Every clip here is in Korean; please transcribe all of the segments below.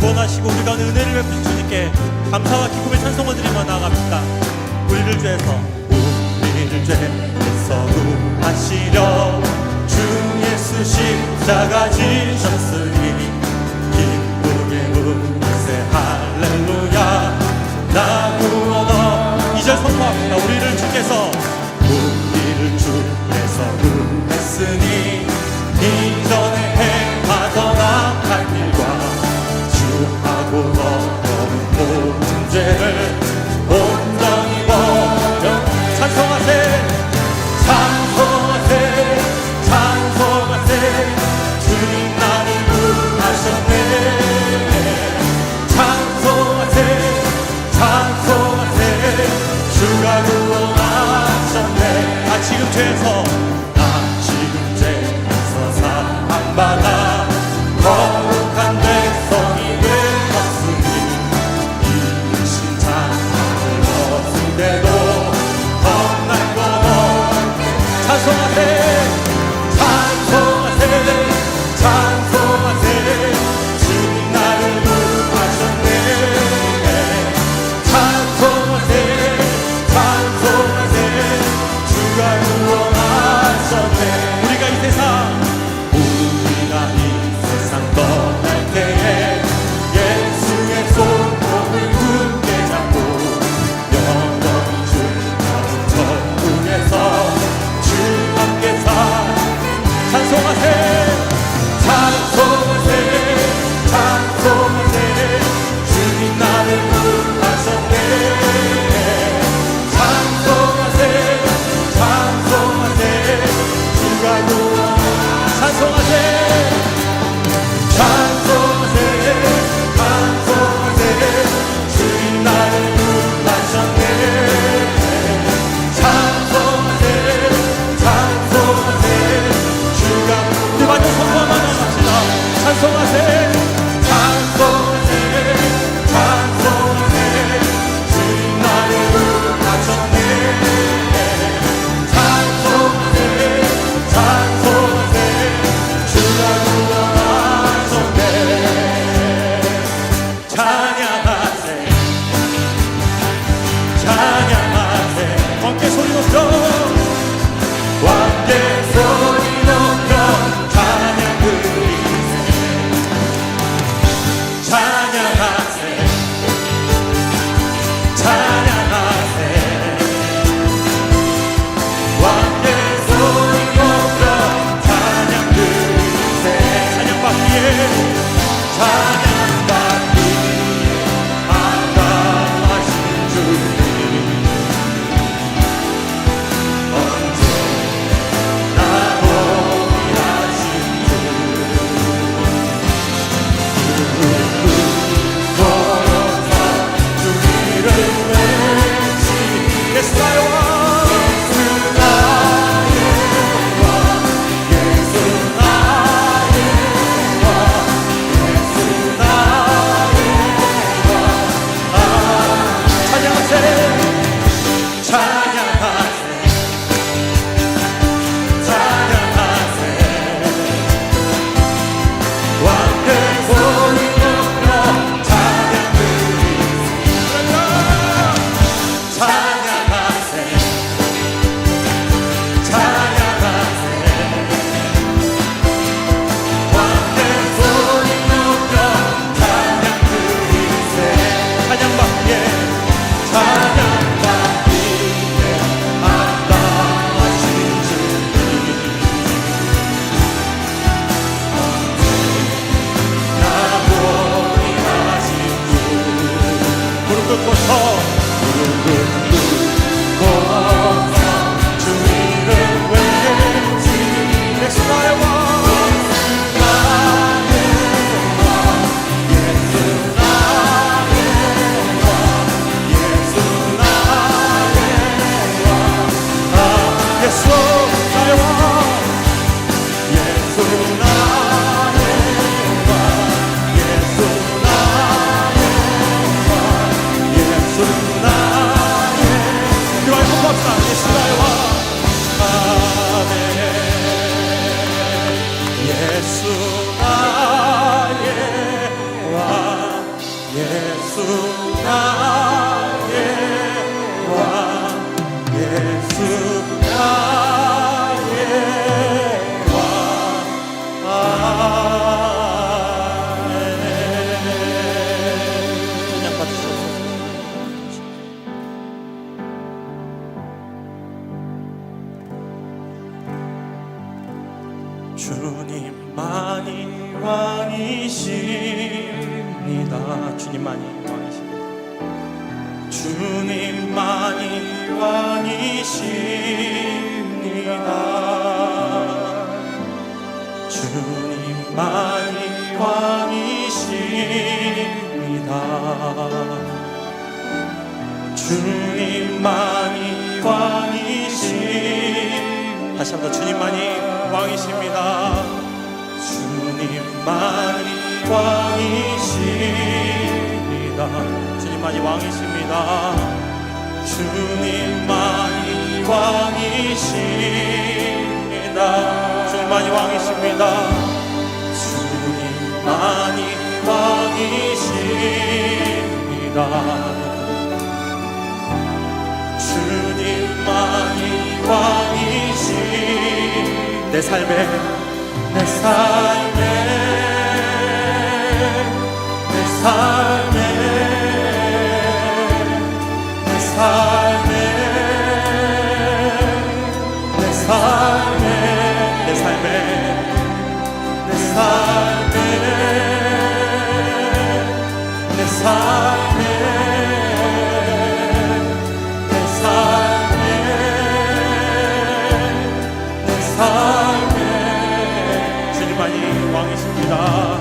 구원하시고 우리가 은혜를 베푸신 주님께 감사와 기쁨의 찬송을 드리며 나아갑니다. 우리를 죄에서 우리를 죄에서 구하시려 주 예수 십자가 지셨으니 기쁘게 우세 할렐루야. 나 구원어. 이절 선포합니다. 우리를 주께서 우리를 주께서 구했으니 重ね slow. 주님만이 왕이시 다시 한번 주님만이 왕이십니다. 주님만이 왕이십니다. 주님만이 왕이십니다. 주님만이 왕이십니다. 주님만이 왕이십니다. 주님만이 왕이십니다. 만이 왕이신 내 삶에 내 삶에 내 삶에. 감사합니다.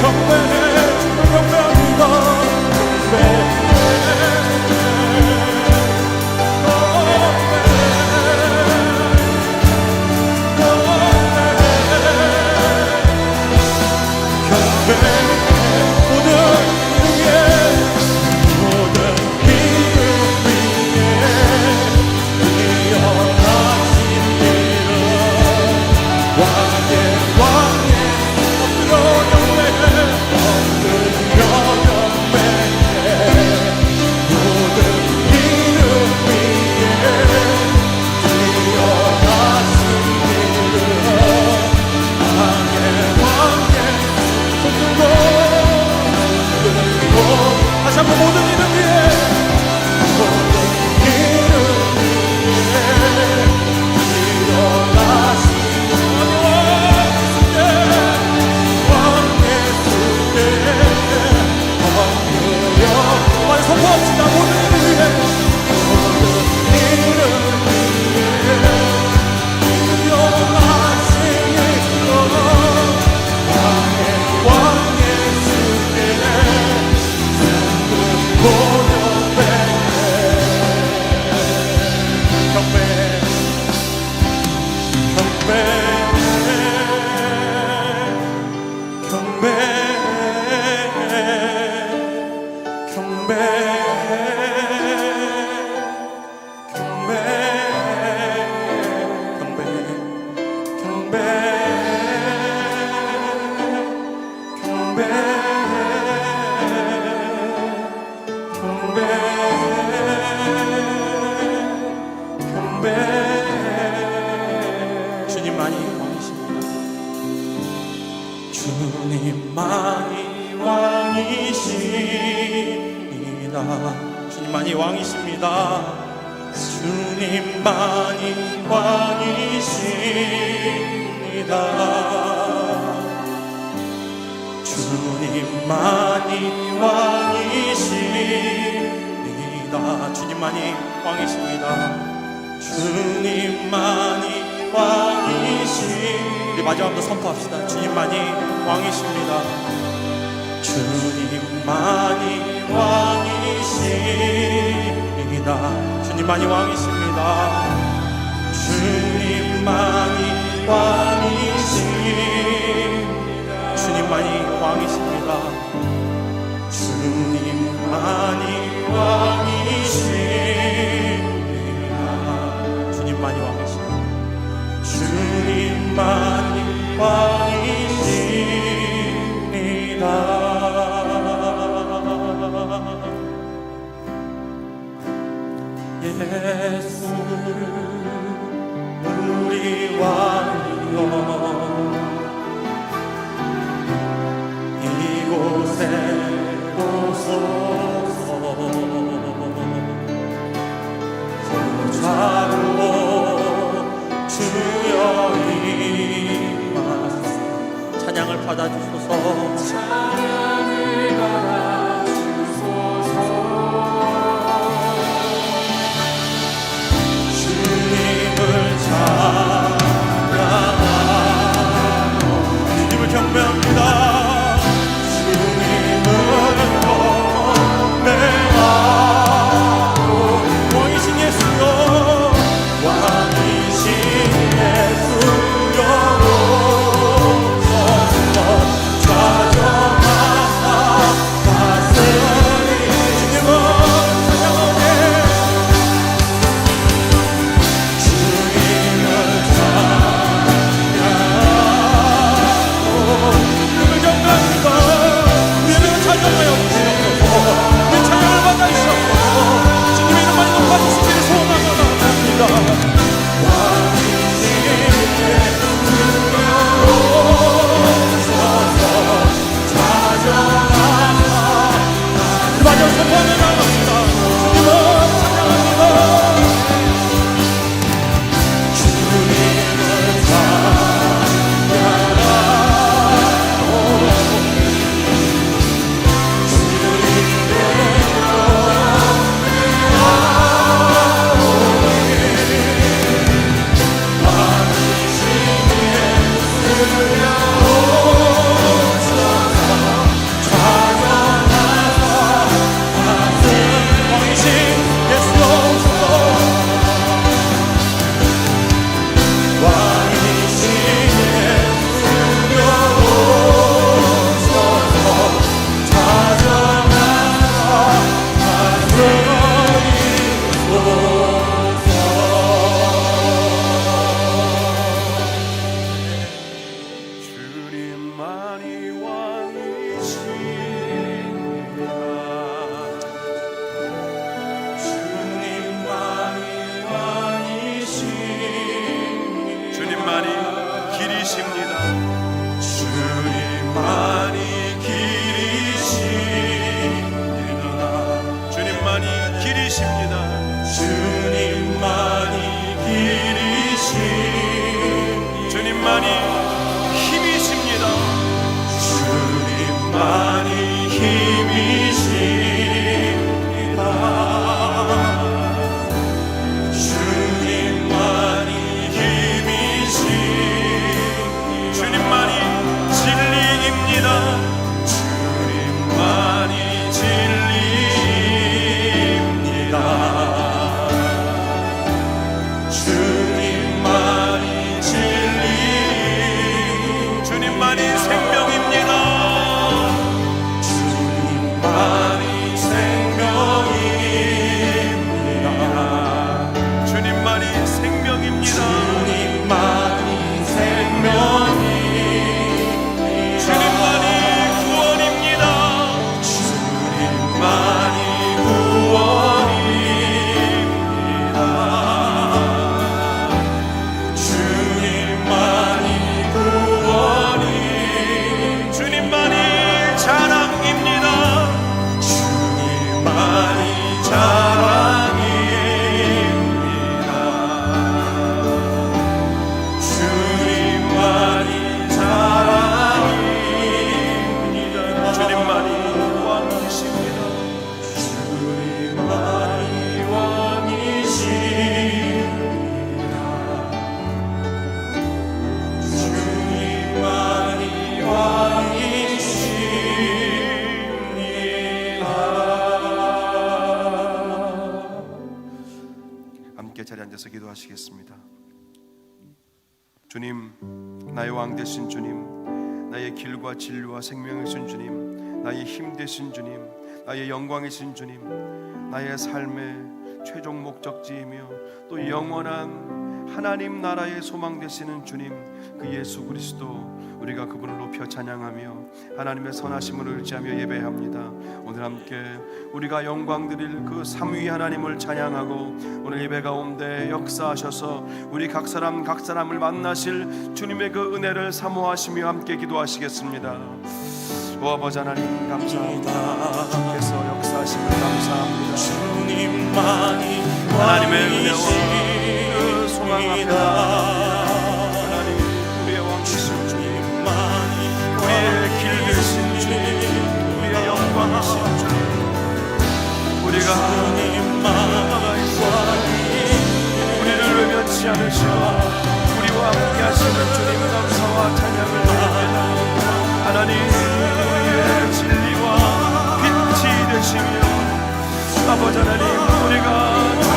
경배해 주를 경배합니다 주님만이 왕이십니다. 주님만이 왕이십니다. 주님만이 왕이십니다. 주님만이 왕이십니다. 주님만이 왕이십니다. 마지막으로 선포합시다. 주님만이 왕이십니다. 주님만이 왕이십니다. 주님만이 왕이십니다. 주님만이 왕이십니다. 주님만이 왕이십니다. 주님만이 왕이십니다. 주님만이 왕이십니다. 주님만이 왕이십니다. 예수 주여 임하소서. 찬양을 받아주소서 길이십니다. 주님만이 길이십니다 주님만이 가운데서 기도하시겠습니다. 주님, 나의 왕 되신 주님, 나의 길과 진리와 생명이신 주님, 나의 힘 되신 주님, 나의 영광이신 주님, 나의 삶의 최종 목적지이며 또 영원한 하나님 나라의 소망 되시는 주님, 그 예수 그리스도 우리가 그분을 높여 찬양하며 하나님의 선하심을 의지하며 예배합니다. 오늘 함께 우리가 영광 드릴 그 삼위 하나님을 찬양하고 오늘 예배 가운데 역사하셔서 우리 각 사람 각 사람을 만나실 주님의 그 은혜를 사모하시며 함께 기도하시겠습니다. 오 아버지 하나님 감사합니다. 주께서 역사하심을 감사합니다. 주님만이 하나님의 은혜와 영광합니다. 우리가 하나님만의 소리 우리를 외면치 않으시와 우리와 함께 하시는 주님 감사와 찬양을 받아 하나님 우리의 진리와 빛이 되시며 아버지 하나님 우리가